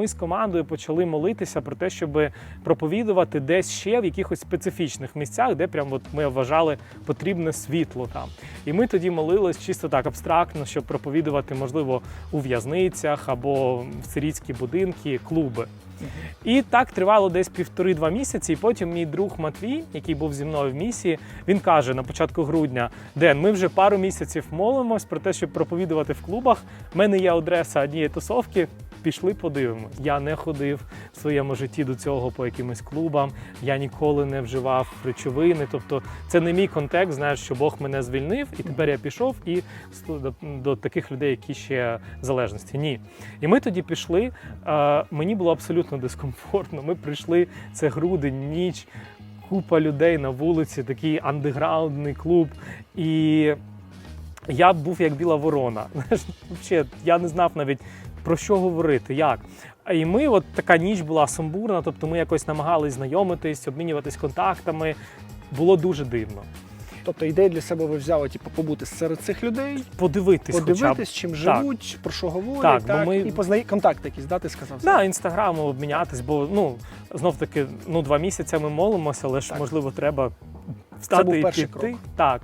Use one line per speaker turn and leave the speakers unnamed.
ми з командою почали молитися про те, щоб проповідувати десь ще в якихось специфічних місцях, де прям от ми вважали потрібне світло там. І ми тоді молились чисто так абстрактно, щоб проповідувати, можливо, у в'язницях або в сирійські будинки, клуби. І так тривало десь півтори-два місяці. І потім мій друг Матвій, який був зі мною в місії, він каже на початку грудня: Ден, ми вже пару місяців молимось про те, щоб проповідувати в клубах. У мене є адреса однієї тусовки. Пішли, подивимось. Я не ходив в своєму житті до цього по якимось клубам. Я ніколи не вживав речовини. Тобто, це не мій контекст. Знаєш, що Бог мене звільнив, і тепер я пішов і до, таких людей, які ще залежності. Ні. І ми тоді пішли. Мені було абсолютно дискомфортно. Ми прийшли це грудень, ніч, купа людей на вулиці, такий андеграундний клуб. І я був як біла ворона. Взагалі, я не знав навіть про що говорити, як. І ми, от така ніч була сумбурна, тобто ми якось намагались знайомитись, обмінюватись контактами. Було дуже дивно.
Тобто ідею для себе ви взяли, типу, побути серед цих людей,
Подивитись, хоча б.
чим живуть, про що говорять,
Так,
так,
ми-
і познай... контакт якийсь, да, ти сказав?
Да, інстаграму обмінятись, бо ну знов таки ну два місяці ми молимося, але ж
Так.
можливо треба
Це
встати
був
і піти.
крок.
Так.